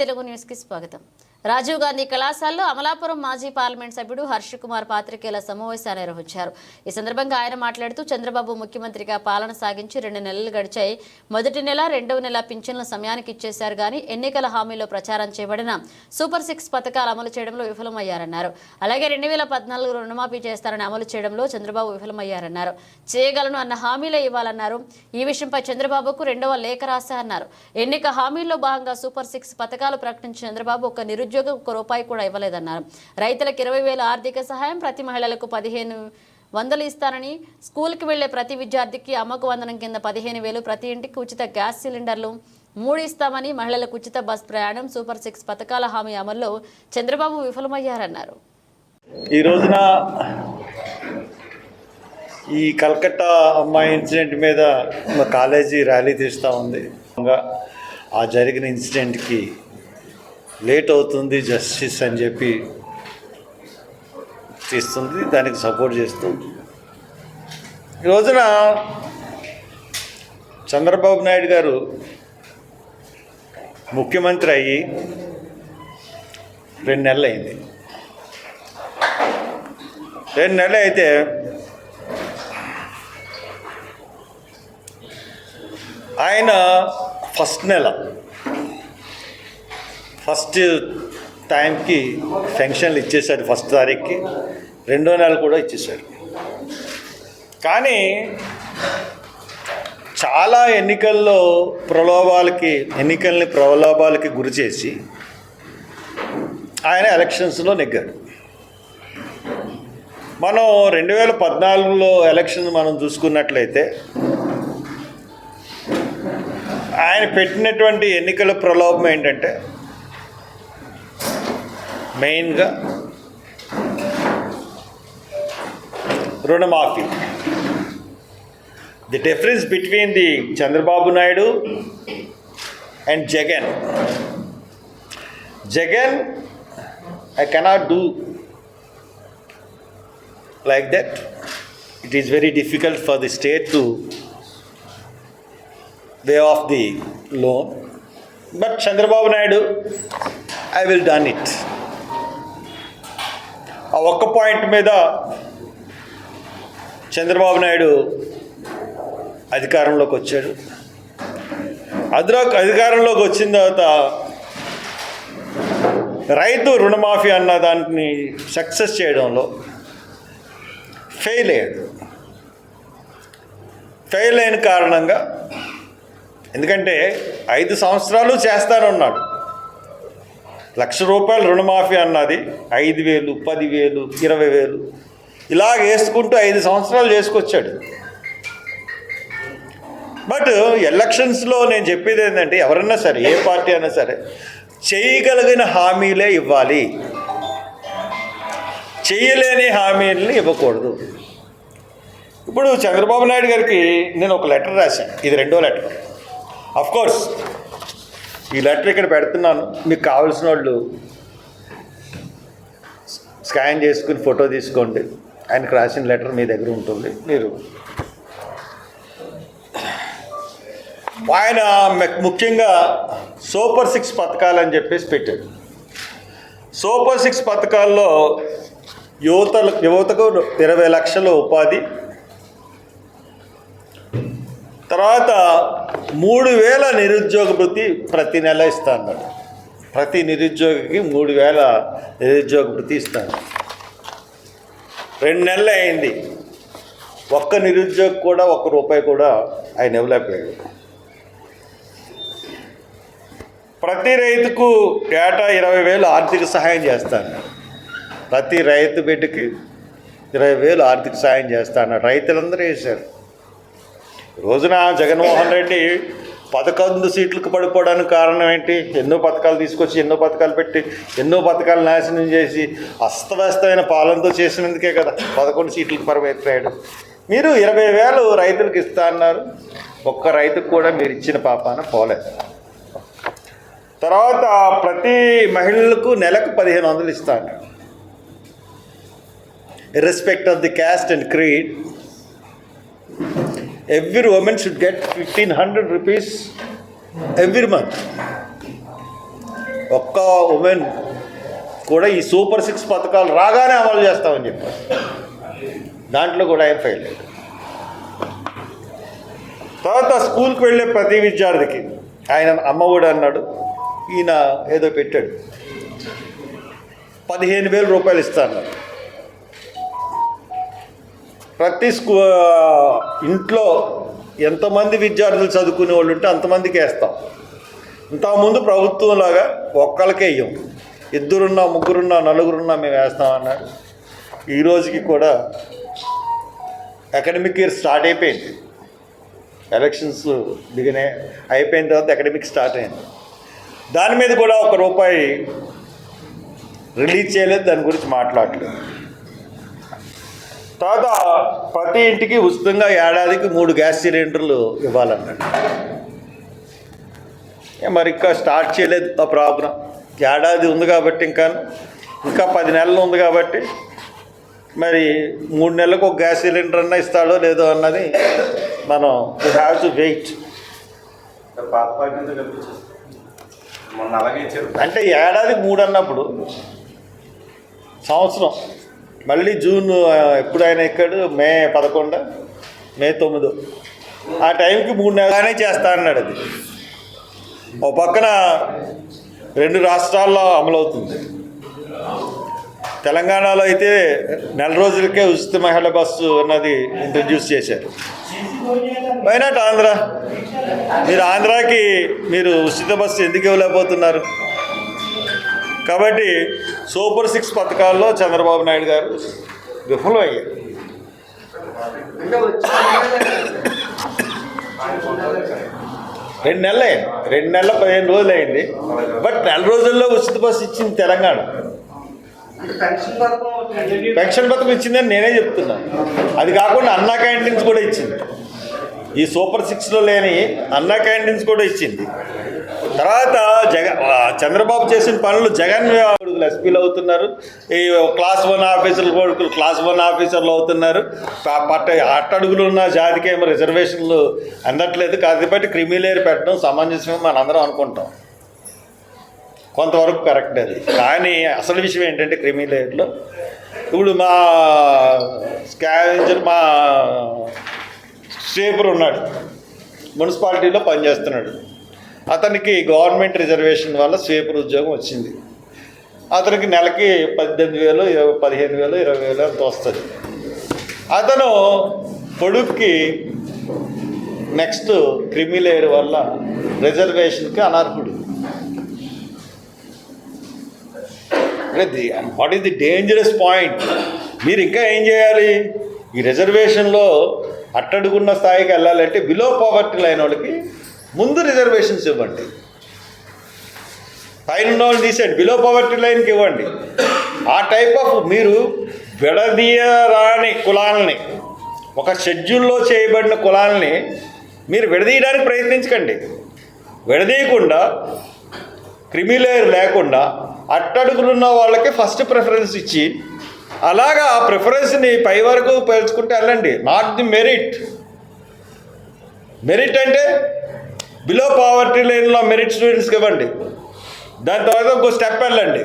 తెలుగు న్యూస్కి స్వాగతం. రాజీవ్ గాంధీ కళాశాలలో అమలాపురం మాజీ పార్లమెంట్ సభ్యుడు హర్ష కుమార్ పాత్రికేయుల సమావేశాన్ని నిర్వహించారు. ఈ సందర్భంగా ఆయన మాట్లాడుతూ చంద్రబాబు ముఖ్యమంత్రిగా పాలన సాగించి రెండు నెలలు గడిచాయి. మొదటి నెల రెండవ నెల పింఛన్ల సమయానికి ఇచ్చేశారు కానీ ఎన్నికల హామీలో ప్రచారం చేయబడిన సూపర్ సిక్స్ పథకాలు అమలు చేయడంలో విఫలమయ్యారన్నారు. అలాగే రెండు వేల పద్నాలుగు రుణమాఫీ చేస్తారని అమలు చేయడంలో చంద్రబాబు విఫలమయ్యారన్నారు. చేయగలను అన్న హామీలే ఇవ్వాలన్నారు. ఈ విషయంపై చంద్రబాబుకు రెండవ లేఖ రాశా అన్నారు ఎన్నిక హామీల్లో భాగంగా సూపర్ సిక్స్ పథకాలు ప్రకటించిన చంద్రబాబు ఒక నిరుద్యోగం ఒక రూపాయి కూడా ఇవ్వలేదన్నారు. రైతులకు ఇరవై వేల ఆర్థిక సహాయం ప్రతి మహిళలకు పదిహేను వందలు ఇస్తారని స్కూల్కి వెళ్ళే ప్రతి విద్యార్థికి అమ్మకు వందనం కింద పదిహేను వేలు ప్రతి ఇంటికి ఉచిత గ్యాస్ సిలిండర్లు మూడు ఇస్తామని మహిళలకు ఉచిత బస్ ప్రయాణం సూపర్ సిక్స్ పథకాల హామీ అమల్లో చంద్రబాబు విఫలమయ్యారన్నారు. ఈ రోజున ఈ కల్కట్టా అమ్మాయి ఇన్సిడెంట్ మీద మా కాలేజీ ర్యాలీ తీస్తూ ఉంది. ఆ జరిగిన ఇన్సిడెంట్కి లేట్ అవుతుంది జస్టిస్ అని చెప్పి తీస్తుంది దానికి సపోర్ట్ చేస్తుంది ఈ రోజున చంద్రబాబు నాయుడు గారు ముఖ్యమంత్రి అయ్యి రెండు నెలలు అయింది. రెండు నెలలు అయితే ఆయన ఫస్ట్ నెల ఫస్ట్ టైంకి పెన్షన్లు ఇచ్చేశాడు ఫస్ట్ తారీఖుకి. రెండో నెల కూడా ఇచ్చేశాడు. కానీ చాలా ఎన్నికల్లో ప్రలోభాలకి ఎన్నికల్ని ప్రలోభాలకి గురి చేసి ఆయన ఎలక్షన్స్లో నెగ్గాడు. మనం రెండు వేల పద్నాలుగులో ఎలక్షన్ మనం చూసుకున్నట్లయితే ఆయన పెట్టినటువంటి ఎన్నికల ప్రలోభం ఏంటంటే మెయిన్గా రుణమాఫీ the difference between the Chandrababu Naidu and Jagan Jagan I cannot do like that. It is very difficult for the state to pay off the loan. But Chandrababu Naidu, I will done it. ఆ ఒక్క point మీద చంద్రబాబు నాయుడు అధికారంలోకి వచ్చాడు. అదిలో అధికారంలోకి వచ్చిన తర్వాత రైతు రుణమాఫీ అన్న దాన్ని సక్సెస్ చేయడంలో ఫెయిల్ అయ్యాడు. ఫెయిల్ అయిన కారణంగా ఎందుకంటే ఐదు సంవత్సరాలు చేస్తానన్నాడు. లక్ష రూపాయలు రుణమాఫీ అన్నది ఐదు వేలు పదివేలు ఇరవై వేలు. ఇలాగ వేసుకుంటూ ఐదు సంవత్సరాలు చేసుకొచ్చాడు. బట్ ఎలక్షన్స్లో నేను చెప్పేది ఏంటంటే ఎవరన్నా సరే ఏ పార్టీ అయినా సరే చేయగలిగిన హామీలే ఇవ్వాలి. చేయలేని హామీలని ఇవ్వకూడదు. ఇప్పుడు చంద్రబాబు నాయుడు గారికి నేను ఒక లెటర్ రాశాను. ఇది రెండో లెటర్. అఫ్ కోర్స్ ఈ లెటర్ ఇక్కడ పెడుతున్నాను. మీకు కావాల్సిన వాళ్ళు స్కాన్ చేసుకుని ఫోటో తీసుకోండి. ఆయనకు రాసిన లెటర్ మీ దగ్గర ఉంటుంది. మీరు ఆయన ముఖ్యంగా సూపర్ సిక్స్ పథకాలు అని చెప్పేసి పెట్టాడు సూపర్ సిక్స్ పథకాల్లో యువతలు యువతకు ఇరవై లక్షల ఉపాధి తర్వాత మూడు వేల నిరుద్యోగ వృత్తి ప్రతి నెల ఇస్తా అన్నాడు ప్రతి నిరుద్యోగికి మూడు వేల నిరుద్యోగ వృత్తి ఇస్తాను. రెండు నెలలు అయింది. ఒక్క నిరుద్యోగి కూడా ఒక్క రూపాయి కూడా ఆయన ఇవ్వలేకపోయాడు. ప్రతి రైతుకు ఏటా ఇరవై వేలు ఆర్థిక సహాయం చేస్తాను. ప్రతి రైతు బిడ్డకి ఇరవై వేలు ఆర్థిక సహాయం చేస్తాను. రైతులందరూ వేశారు. రోజున జగన్మోహన్ రెడ్డి పదకొండు సీట్లకు పడిపోవడానికి కారణం ఏంటి? ఎన్నో పథకాలు తీసుకొచ్చి ఎన్నో పథకాలు పెట్టి ఎన్నో పథకాలు నాశనం చేసి అస్తవ్యస్తమైన పాలనతో చేసినందుకే కదా పదకొండు సీట్లకు పరిమితయ్యాడు మీరు ఇరవై వేలు రైతులకు ఇస్తా అన్నారు. ఒక్క రైతుకు కూడా మీరు ఇచ్చిన పాపాన పోలేదు తర్వాత ప్రతి మహిళలకు నెలకు పదిహేను వందలు ఇస్తా అన్నారు respect of the caste and creed every woman should get fifteen hundred rupees every month ఒక్క ఉమెన్ కూడా ఈ సూపర్ సిక్స్ పథకాలు రాగానే అమలు చేస్తామని చెప్పారు. దాంట్లో కూడా ఆయన ఫెయిల్ అయ్యాడు తర్వాత స్కూల్కి వెళ్ళే ప్రతి విద్యార్థికి ఆయన అమ్మఒడి అన్నాడు ఈయన ఏదో పెట్టాడు. పదిహేను వేల రూపాయలు ఇస్తా అన్నాడు. ప్రతి స్కూ ఇంట్లో ఎంతమంది విద్యార్థులు చదువుకునే వాళ్ళు ఉంటే అంతమందికి వేస్తాం. ఇంతకుముందు ప్రభుత్వంలాగా ఒక్కరికే ఇయ్యం. ఇద్దరున్నా ముగ్గురున్నా నలుగురున్నా మేము వేస్తాం ఈ రోజుకి కూడా అకాడమిక్ ఇయర్ స్టార్ట్ అయిపోయింది. ఎలక్షన్స్ దిగినే అయిపోయిన తర్వాత అకాడమిక్ స్టార్ట్ అయింది. దాని మీద కూడా ఒక రూపాయి రిలీజ్ చేయలేదు దాని గురించి మాట్లాడలేదు. తర్వాత ప్రతి ఇంటికి ఉచితంగా ఏడాదికి మూడు గ్యాస్ సిలిండర్లు ఇవ్వాలన్నాడు. మరి ఇంకా స్టార్ట్ చేయలేదు ఆ ప్రోగ్రాం ఏడాది ఉంది కాబట్టి ఇంకా ఇంకా పది నెలలు ఉంది కాబట్టి మరి మూడు నెలలకు ఒక గ్యాస్ సిలిండర్ అన్న ఇస్తాడో లేదో అన్నది మనం వీ హ్యావ్ టు వెయిట్ అంటే ఏడాది మూడు అన్నప్పుడు సంవత్సరం మళ్ళీ జూన్ ఎప్పుడైనా ఎప్పుడు ఆయన ఎక్కాడు? మే పదకొండు మే తొమ్మిదో. ఆ టైంకి మూడు నెలగానే చేస్తా అన్నాడు అది. ఒక పక్కన రెండు రాష్ట్రాల్లో అమలవుతుంది. తెలంగాణలో అయితే నెల రోజులకే ఉచిత మహిళ బస్సు అన్నది ఇంట్రడ్యూస్ చేశారు. వైనాట్ ఆంధ్ర మీరు ఆంధ్రాకి మీరు ఉచిత బస్సు ఎందుకు ఇవ్వలేకపోతున్నారు? కాబట్టి సూపర్ సిక్స్ పథకాల్లో చంద్రబాబు నాయుడు గారు విఫలం అయ్యారు. రెండు నెలలు అయింది రెండు నెలల పదిహేను రోజులు అయింది. బట్ నెల రోజుల్లో ఉచిత బస్సు ఇచ్చింది తెలంగాణ. పెన్షన్ పథకం ఇచ్చిందని నేనే చెప్తున్నాను అది కాకుండా అన్నా క్యాంటీన్స్ కూడా ఇచ్చింది. ఈ సూపర్ సిక్స్లో లేని అన్నా క్యాంటీన్స్ కూడా ఇచ్చింది. తర్వాత జగ చంద్రబాబు చేసిన పనులు జగన్ కొడుకులు ఎస్పీలు అవుతున్నారు. ఈ క్లాస్ వన్ ఆఫీసర్లు కొడుకులు క్లాస్ వన్ ఆఫీసర్లు అవుతున్నారు. పట్ట అట్టడుగులు ఉన్న జాతికి ఏమో రిజర్వేషన్లు అందట్లేదు. కాబట్టి క్రిమిలేరు పెట్టడం సమంజసమే మనందరం అనుకుంటాం. కొంతవరకు కరెక్ట్ అది. కానీ అసలు విషయం ఏంటంటే క్రిమిలేయర్లో ఇప్పుడు మా స్కావెంజర్ మా స్వీపర్ ఉన్నాడు. మున్సిపాలిటీలో పనిచేస్తున్నాడు. అతనికి గవర్నమెంట్ రిజర్వేషన్ వల్ల స్వీపర్ ఉద్యోగం వచ్చింది. అతనికి నెలకి పద్దెనిమిది వేలు ఇరవై పదిహేను వేలు ఇరవై వేలు అంత వస్తుంది. అతను కొడుక్కి నెక్స్ట్ క్రిమిలేయర్ వల్ల రిజర్వేషన్కి అనర్హుడు. అంటే what is the dangerous point? మీరు ఇంకా ఏం చేయాలి? ఈ రిజర్వేషన్లో అట్టడుగున్న స్థాయికి వెళ్ళాలంటే బిలో పావర్టీ లైన్ వాళ్ళకి ముందు రిజర్వేషన్స్ ఇవ్వండి. పైన ఉన్న వాళ్ళు తీసేయండి బిలో పవర్టీ లైన్కి ఇవ్వండి. ఆ టైప్ ఆఫ్ మీరు విడదీయరాని కులాలని ఒక షెడ్యూల్లో చేయబడిన కులాలని మీరు విడదీయడానికి ప్రయత్నించకండి. విడదీయకుండా క్రిమిలేయర్ లేకుండా అట్టడుగులున్న వాళ్ళకి ఫస్ట్ ప్రిఫరెన్స్ ఇచ్చి అలాగా ఆ ప్రిఫరెన్స్ని పై వరకు పేల్చుకుంటే వెళ్ళండి. Not the merit. మెరిట్ అంటే బిలో పావర్టీ లైన్లో మెరిట్ స్టూడెంట్స్కి ఇవ్వండి. దాని తర్వాత ఇంకో స్టెప్ వెళ్ళండి.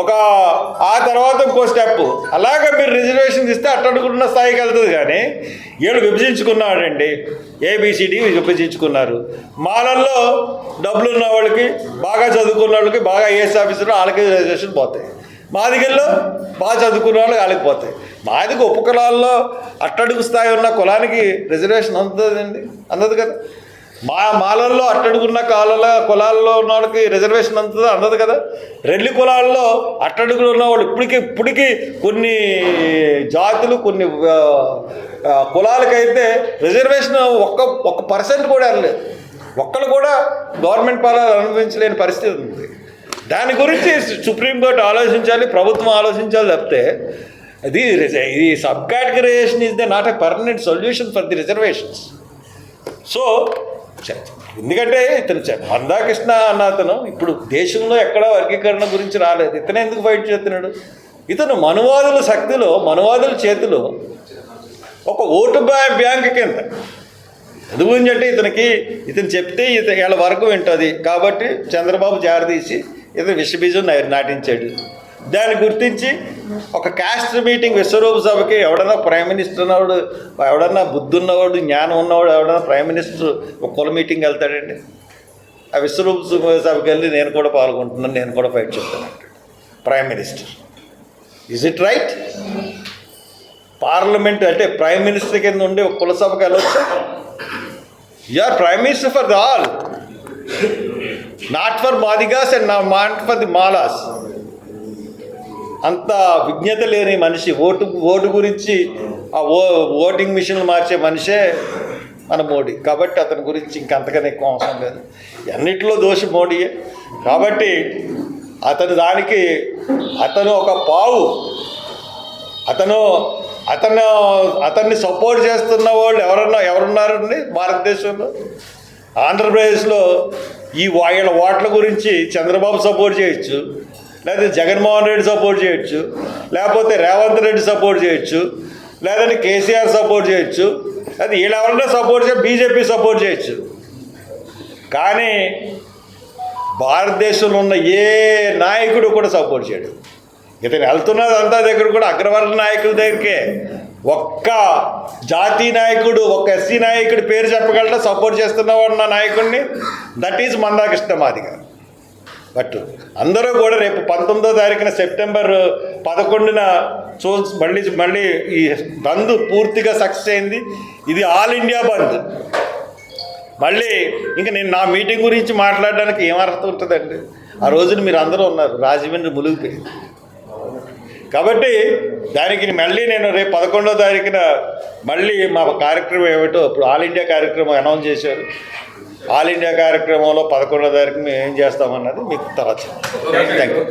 ఒక ఆ తర్వాత ఇంకో స్టెప్ అలాగే మీరు రిజర్వేషన్ ఇస్తే అట్టడుకున్న స్థాయికి వెళ్తుంది కానీ వీళ్ళు విభజించుకున్నాడండి. ఏబిసిడి విభజించుకున్నారు. మాలల్లో డబ్బులు ఉన్న వాళ్ళకి బాగా చదువుకున్న వాళ్ళకి బాగా ఐఏఎస్ ఆఫీసర్ వాళ్ళకి రిజర్వేషన్ పోతాయి. మాదిగల్లో బాగా చదువుకున్న వాళ్ళకి వాళ్ళకి పోతాయి. మాదిగ ఉపకులాల్లో అట్టడుగు స్థాయి ఉన్న కులానికి రిజర్వేషన్ అందుతుందండి అందదు కదా. మా మాలల్లో అట్టడుగున్న కాలాల కులాల్లో ఉన్న వాళ్ళకి రిజర్వేషన్ అందుతుందా అందదు కదా. రెల్లి కులాల్లో అట్టడుగులు ఉన్న వాళ్ళు ఇప్పటికి ఇప్పటికి కొన్ని జాతులు కొన్ని కులాలకైతే రిజర్వేషన్ ఒక్క ఒక్క పర్సెంట్ కూడా వెళ్ళలేదు ఒక్కరు కూడా గవర్నమెంట్ పాలన అనుభవించలేని పరిస్థితి ఉంది. దాని గురించి సుప్రీంకోర్టు ఆలోచించాలి ప్రభుత్వం ఆలోచించాలి తప్పితే ఇది రిజ- ఇది sub categorization is the not a permanent solution for the reservations so ఎందుకంటే ఇతను మందాకృష్ణ అన్న అతను ఇప్పుడు దేశంలో ఎక్కడా వర్గీకరణ గురించి రాలేదు. ఇతను ఎందుకు ఫైట్ చేస్తున్నాడు? ఇతను మనువాదుల శక్తిలో మనువాదుల చేతిలో ఒక ఓటు బ్యాంక్ కింద. ఎందుకంటే ఇతనికి ఇతను చెప్తే ఇతను వీళ్ళ వరకు వింటుంది కాబట్టి చంద్రబాబు జారదీసి ఇతను విషబీజం నాటించాడు. దాన్ని గుర్తించి ఒక క్యాస్ట్ మీటింగ్ విశ్వరూప సభకి ఎవడన్నా ప్రైమ్ మినిస్టర్ ఉన్నవాడు ఎవడన్నా బుద్ధి ఉన్నవాడు జ్ఞానం ఉన్నవాడు ఎవడన్నా ప్రైమ్ మినిస్టర్ ఒక కుల మీటింగ్ వెళ్తాడండి. ఆ విశ్వరూప సభకి వెళ్ళి నేను కూడా పాల్గొంటున్నాను నేను కూడా ఫైట్ చేస్తాను prime minister is it right parliament అంటే ప్రైమ్ మినిస్టర్ కింద ఉండి ఒక కుల సభకి వెళ్ళొచ్చు? You are prime minister for the all not for Madigas and not for the Malas అంత విజ్ఞత లేని మనిషి ఓటు ఓటు గురించి ఆ ఓ ఓటింగ్ మిషన్లు మార్చే మనిషే మన మోడీ. కాబట్టి అతని గురించి ఇంకంతకనే ఎక్కువ అవసరం లేదు. అన్నిట్లో దోషి మోడీయే. కాబట్టి అతను దానికి అతను ఒక పావు. అతను అతను అతన్ని సపోర్ట్ చేస్తున్న వాళ్ళు ఎవరన్నా ఎవరున్నారండి భారతదేశంలో? ఆంధ్రప్రదేశ్లో ఈ వాళ్ళ ఓట్ల గురించి చంద్రబాబు సపోర్ట్ చేయొచ్చు. లేకపోతే జగన్మోహన్ రెడ్డి సపోర్ట్ చేయొచ్చు. లేకపోతే రేవంత్ రెడ్డి సపోర్ట్ చేయొచ్చు. లేదంటే కేసీఆర్ సపోర్ట్ చేయొచ్చు. లేదా వీళ్ళెవరన్నా సపోర్ట్ చేయ బీజేపీ సపోర్ట్ చేయొచ్చు. కానీ భారతదేశంలో ఉన్న ఏ నాయకుడు కూడా సపోర్ట్ చేయడు. ఇతను వెళ్తున్నది అంతా దగ్గర కూడా అగ్రవర్ణ నాయకుల దగ్గరికే. ఒక్క జాతి నాయకుడు ఒక్క ఎస్సీ నాయకుడి పేరు చెప్పగలరా సపోర్ట్ చేస్తున్నవాడు నా నాయకుడిని? దట్ ఈజ్ మందాకృష్ణ మాదిగారు బట్ అందరూ కూడా రేపు పంతొమ్మిదో తారీఖున సెప్టెంబర్ పదకొండున చూ మళ్ళీ మళ్ళీ ఈ బంద్ పూర్తిగా సక్సెస్ అయింది. ఇది ఆల్ ఇండియా బంద్. మళ్ళీ ఇంకా నేను నా మీటింగ్ గురించి మాట్లాడడానికి ఏం అర్హత ఉంటుందండి? ఆ రోజున మీరు అందరూ ఉన్నారు రాజమండ్రి ములుగుపోయింది కాబట్టి దానికి మళ్ళీ నేను రేపు పదకొండో తారీఖున మళ్ళీ మా కార్యక్రమం ఏమిటో ఇప్పుడు ఆల్ ఇండియా కార్యక్రమం అనౌన్స్ చేశారు. ఆల్ ఇండియా కార్యక్రమంలో పదకొండో తారీఖు మేము ఏం చేస్తామన్నది మీకు తర్వాత థ్యాంక్ యూ